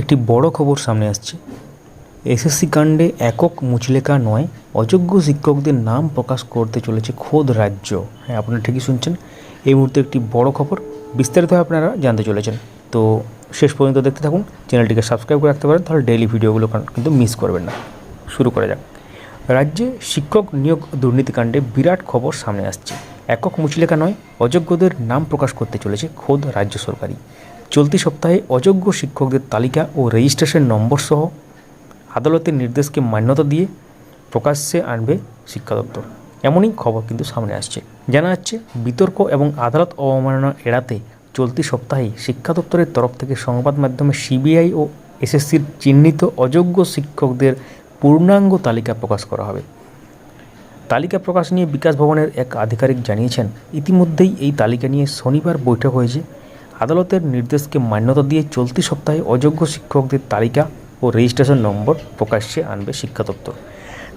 একটি বড় খবর সামনে আসছে। এসএসসি কাণ্ডে একক মুচলেকা নয়, অযোগ্য শিক্ষকদের নাম প্রকাশ করতে চলেছে খোদ রাজ্য। হ্যাঁ আপনারা ঠিকই শুনছেন। এই মুহূর্তে একটি বড় খবর, বিস্তারিতভাবে আপনারা জানতে চলেছেন। তো শেষ পর্যন্ত দেখতে থাকুন, চ্যানেলটিকে সাবস্ক্রাইব করে রাখতে পারেন, তাহলে ডেইলি ভিডিওগুলো কিন্তু মিস করবেন না। শুরু করা যাক। রাজ্যে শিক্ষক নিয়োগ দুর্নীতিকাণ্ডে বিরাট খবর সামনে আসছে। একক মুচলেখা নয়, অযোগ্যদের নাম প্রকাশ করতে চলেছে খোদ রাজ্য সরকারই। চলতি সপ্তাহে অযোগ্য শিক্ষকদের তালিকা ও রেজিস্ট্রেশন নম্বর সহ আদালতের নির্দেশকে মান্যতা দিয়ে প্রকাশ্যে আনবে শিক্ষা দপ্তর। এমনই খবর কিন্তু সামনে আসছে। জানা যাচ্ছে, বিতর্ক এবং আদালত অবমাননা এড়াতে চলতি সপ্তাহে শিক্ষা দপ্তরের তরফ থেকে সংবাদ মাধ্যমে সিবিআই ও এসএসসির চিহ্নিত অযোগ্য শিক্ষকদের পূর্ণাঙ্গ তালিকা প্রকাশ করা হবে। তালিকা প্রকাশ নিয়ে বিকাশ ভবনের এক আধিকারিক জানিয়েছেন, ইতিমধ্যেই এই তালিকা নিয়ে শনিবার বৈঠক হয়েছে। আদালতের নির্দেশকে মান্যতা দিয়ে চলতি সপ্তাহে অযোগ্য শিক্ষকদের তালিকা ও রেজিস্ট্রেশন নম্বর প্রকাশ্যে আনবে শিক্ষা দপ্তর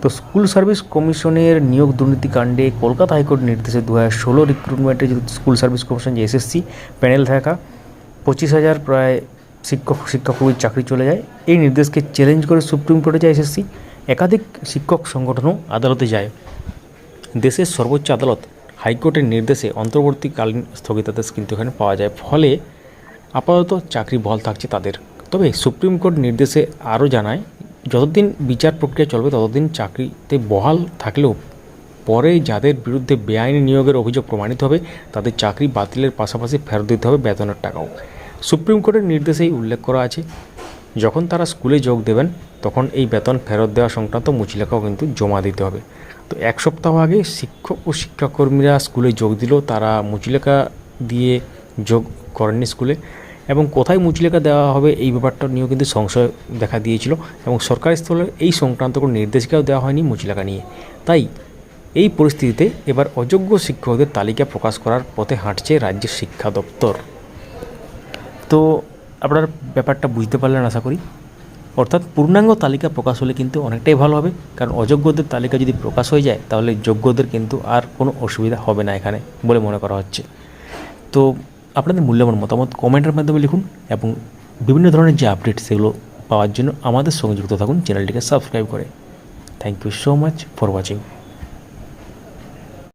তো স্কুল সার্ভিস কমিশনের নিয়োগ দুর্নীতিকাণ্ডে কলকাতা হাইকোর্ট নির্দেশে দু হাজার ষোলো রিক্রুটমেন্টে স্কুল সার্ভিস কমিশন, যে এসএসসি প্যানেল থাকা, পঁচিশ হাজার প্রায় শিক্ষক শিক্ষকদের চাকরি চলে যায়। এই নির্দেশকে চ্যালেঞ্জ করে সুপ্রিম কোর্টে যায় এসএসসি। একাধিক শিক্ষক সংগঠনও আদালতে যায়। দেশের সর্বোচ্চ আদালত হাইকোর্টের নির্দেশে অন্তর্বর্তীকালীন স্থগিতাদেশ কিন্তু এখানে পাওয়া যায়। ফলে আপাতত চাকরি বহাল থাকছে তাদের। তবে সুপ্রিম কোর্ট নির্দেশে আরও জানায়, যতদিন বিচার প্রক্রিয়া চলবে, ততদিন চাকরিতে বহাল থাকলেও পরে যাদের বিরুদ্ধে বেআইনি নিয়োগের অভিযোগ প্রমাণিত হবে, তাদের চাকরি বাতিলের পাশাপাশি ফেরত দিতে হবে বেতনের টাকাও। সুপ্রিম কোর্টের নির্দেশেই উল্লেখ করা আছে যখন তারা স্কুলে যোগ দেবেন, তখন এই বেতন ফেরত দেওয়া সংক্রান্ত মুচলেখাও কিন্তু জমা দিতে হবে। তো এক সপ্তাহ আগে শিক্ষক ও শিক্ষাকর্মীরা স্কুলে যোগ দিলেও তারা মুচলেখা দিয়ে যোগ করেননি স্কুলে। এবং কোথায় মুচলেখা দেওয়া হবে এই ব্যাপারটা নিয়েও কিন্তু সংশয় দেখা দিয়েছিল এবং সরকারি স্থলে এই সংক্রান্ত কোনো নির্দেশিকাও দেওয়া হয়নি মুচলেখা নিয়ে। তাই এই পরিস্থিতিতে এবার অযোগ্য শিক্ষকদের তালিকা প্রকাশ করার পথে হাঁটছে রাজ্যের শিক্ষা দপ্তর। তো আপনার ব্যাপারটা বুঝতে পারলেন আশা করি। অর্থাৎ পূর্ণাঙ্গ তালিকা প্রকাশ হলে কিন্তু অনেকটাই ভালো হবে, কারণ অযোগ্যদের তালিকা যদি প্রকাশ হয়ে যায়, তাহলে যোগ্যদের কিন্তু আর কোনো অসুবিধা হবে না এখানে বলে মনে করা হচ্ছে। তো আপনাদের মূল্যবান মতামত কমেন্টের মাধ্যমে লিখুন এবং বিভিন্ন ধরনের যে আপডেট সেগুলো পাওয়ার জন্য আমাদের সঙ্গে যুক্ত থাকুন, চ্যানেলটিকে সাবস্ক্রাইব করে। Thank you so much for watching